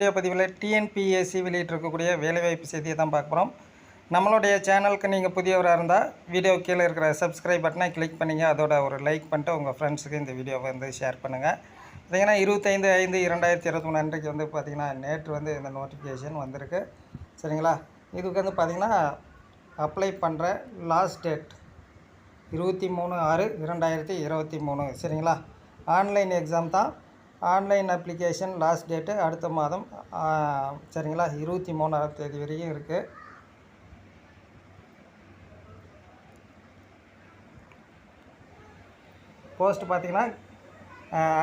Video பதிவில் TNPSC வெளியிட்டிருக்கக்கூடிய வேலைவாய்ப்பு செய்தியை தான் பார்க்க போகிறோம் நம்மளுடைய சேனலுக்கு நீங்கள் புதியவராக இருந்தால் வீடியோ கீழே இருக்கிற சப்ஸ்கிரைப் பட்டனை கிளிக் பண்ணிங்க. அதோட ஒரு லைக் பண்ணிட்டு உங்கள் ஃப்ரெண்ட்ஸுக்கு இந்த வீடியோவை வந்து ஷேர் பண்ணுங்கள் பார்த்திங்கன்னா இருபத்தைந்து ஐந்து இரண்டாயிரத்தி இருபத்தி மூணு அன்றைக்கு வந்து பார்த்திங்கன்னா நேற்று வந்து இந்த நோட்டிஃபிகேஷன் வந்திருக்கு. சரிங்களா? இதுக்கு வந்து பார்த்திங்கன்னா அப்ளை பண்ணுற லாஸ்ட் டேட் இருபத்தி மூணு ஆறு இரண்டாயிரத்தி இருபத்தி மூணு. சரிங்களா? ஆன்லைன் எக்ஸாம் தான் ஆன்லைன் அப்ளிகேஷன் லாஸ்ட் டேட்டு அடுத்த மாதம் சரிங்களா? இருபத்தி மூணாம் தேதி வரைக்கும் இருக்குது போஸ்ட் பார்த்தீங்கன்னா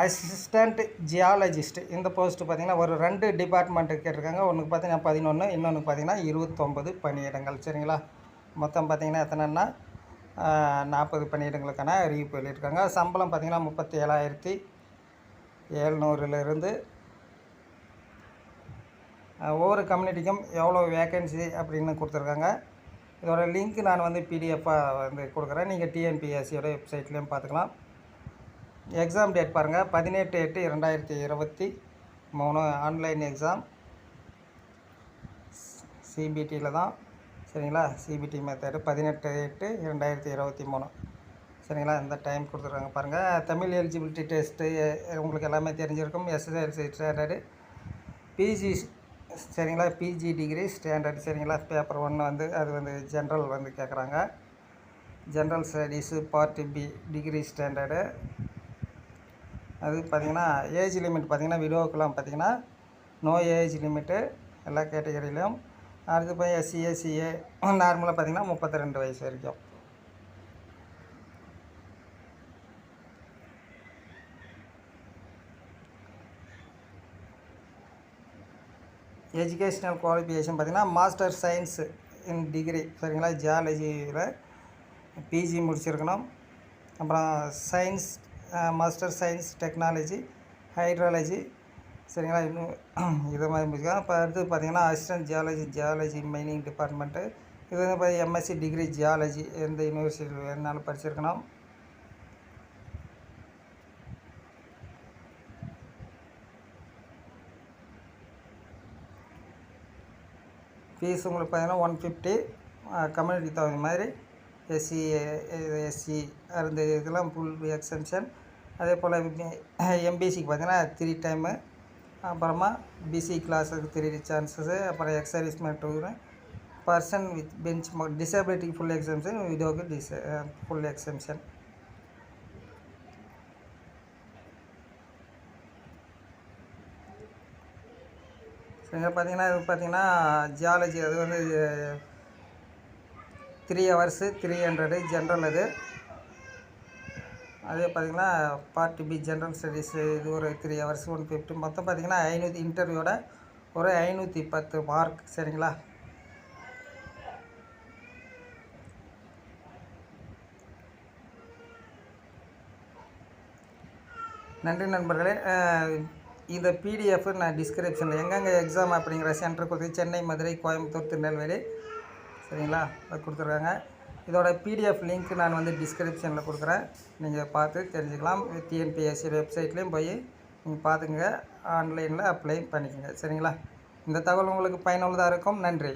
அசிஸ்டண்ட் ஜியாலஜிஸ்ட். இந்த போஸ்ட் பார்த்தீங்கன்னா ஒரு ரெண்டு டிபார்ட்மெண்ட்டுக்கு கேட்டிருக்காங்க. ஒன்றுக்கு பார்த்தீங்கன்னா பதினொன்று இன்னொன்று பார்த்தீங்கன்னா இருபத்தொம்பது பணியிடங்கள் சரிங்களா? மொத்தம் பார்த்திங்கன்னா எத்தனைன்னா நாற்பது பணியிடங்களுக்கான அறிவிப்பு வெளியிட்டிருக்காங்க. சம்பளம் பார்த்திங்கன்னா முப்பத்தி ஏழாயிரத்தி ஏழ்நூறுலேருந்து ஒவ்வொரு கம்யூனிட்டிக்கும் எவ்வளோ வேக்கன்சி அப்படின்னு கொடுத்துருக்காங்க. இதோட லிங்க் நான் வந்து பிடிஎஃபாக வந்து கொடுக்குறேன். நீங்கள் டிஎன்பிஎஸ்சியோட வெப்சைட்லேயும் பார்த்துக்கலாம். எக்ஸாம் டேட் பாருங்கள் பதினெட்டு எட்டு இரண்டாயிரத்தி இருபத்தி மூணு ஆன்லைன் எக்ஸாம் சிபிடியில் தான். சரிங்களா? சிபிடி மெத்தடு பதினெட்டு எட்டு இரண்டாயிரத்தி இருபத்தி மூணு. சரிங்களா? இந்த டைம் கொடுத்துருக்காங்க. பாருங்கள் தமிழ் எலிஜிபிலிட்டி டெஸ்ட்டு உங்களுக்கு எல்லாமே தெரிஞ்சிருக்கும். எஸ்எஸ்எல்சி ஸ்டாண்டர்டு பிஜி சரிங்களா? பிஜி டிகிரி ஸ்டாண்டர்ட் சரிங்களா? பேப்பர் ஒன்று வந்து அது வந்து ஜென்ரல் வந்து கேட்குறாங்க general studies part B degree standard அது பார்த்திங்கன்னா ஏஜ் லிமிட் பார்த்திங்கன்னா விடோவுக்கெல்லாம் பார்த்திங்கன்னா நோ ஏஜ் லிமிட்டு எல்லா கேட்டகரியிலையும் அடுத்து போய் எஸ்சி எஸ்சிஏ நார்மலாக பார்த்திங்கன்னா முப்பத்தி ரெண்டு வயசு வரைக்கும். எஜுகேஷ்னல் குவாலிஃபிகேஷன் பார்த்திங்கன்னா மாஸ்டர் சயின்ஸ் இன் டிகிரி. சரிங்களா? ஜியாலஜியில் பிஜி முடிச்சிருக்கணும். அப்புறம் science master science technology hydrology. சரிங்களா? இன்னும் இது மாதிரி முடிச்சுக்கலாம் இப்போ அடுத்து பார்த்தீங்கன்னா assistant geology geology mining department. இது வந்து இப்போ எம்எஸ்சி டிகிரி ஜியாலஜி எந்த யூனிவர்சிட்டியில் என்னாலும் படிச்சிருக்கணும். ஃபீஸ் உங்களுக்கு பார்த்தீங்கன்னா ஒன் ஃபிஃப்டி கம்யூனிட்டி தகுந்த மாதிரி எஸ்சி எஸ்சி அந்த இதெல்லாம் ஃபுல் எக்ஸம்ஷன் அதே போல் எம்பிசிக்கு பார்த்தீங்கன்னா த்ரீ டைமு அப்புறமா பிசி கிளாஸுக்கு த்ரீ சான்சஸ்ஸு அப்புறம் எக்ஸர்வீஸ்மெண்ட் டூரு பர்சன் வித் பெஞ்ச் டிசபிலிட்டிக்கு ஃபுல் எக்ஸம்ஷன் விதோவுக்கு டிச ஃபுல் எக்ஸம்ஷன் இங்கே பார்த்தீங்கன்னா இது பார்த்தீங்கன்னா ஜியாலஜி அது வந்து three hours three hundred general அது. அதே பார்த்தீங்கன்னா பார்ட்டி பி ஜென்ரல் ஸ்டடீஸ் இது ஒரு த்ரீ ஹவர்ஸ் ஒன் ஃபிஃப்டி மொத்தம் பார்த்தீங்கன்னா ஐநூற்றி இன்டர்வியூட ஒரு ஐநூற்றி பத்து மார்க் சரிங்களா? நன்றி நண்பர்களே. இந்த பிடிஎஃப் நான் டிஸ்கிரிப்ஷனில் எங்கெங்கே எக்ஸாம் அப்படிங்கிற சென்டர் கொடுத்து சென்னை மதுரை கோயம்புத்தூர் திருநெல்வேலி சரிங்களா? அது கொடுத்துருக்காங்க. இதோட பிடிஎஃப் லிங்க் நான் வந்து டிஸ்கிரிப்ஷனில் கொடுக்குறேன். நீங்கள் பார்த்து தெரிஞ்சுக்கலாம். டிஎன்பிஎஸ்சி வெப்சைட்லேயும் போய் நீங்கள் பார்த்துங்க ஆன்லைனில் அப்ளை பண்ணிக்கோங்க. சரிங்களா? இந்த தகவல் உங்களுக்கு பயனுள்ளதாக இருக்கும். நன்றி.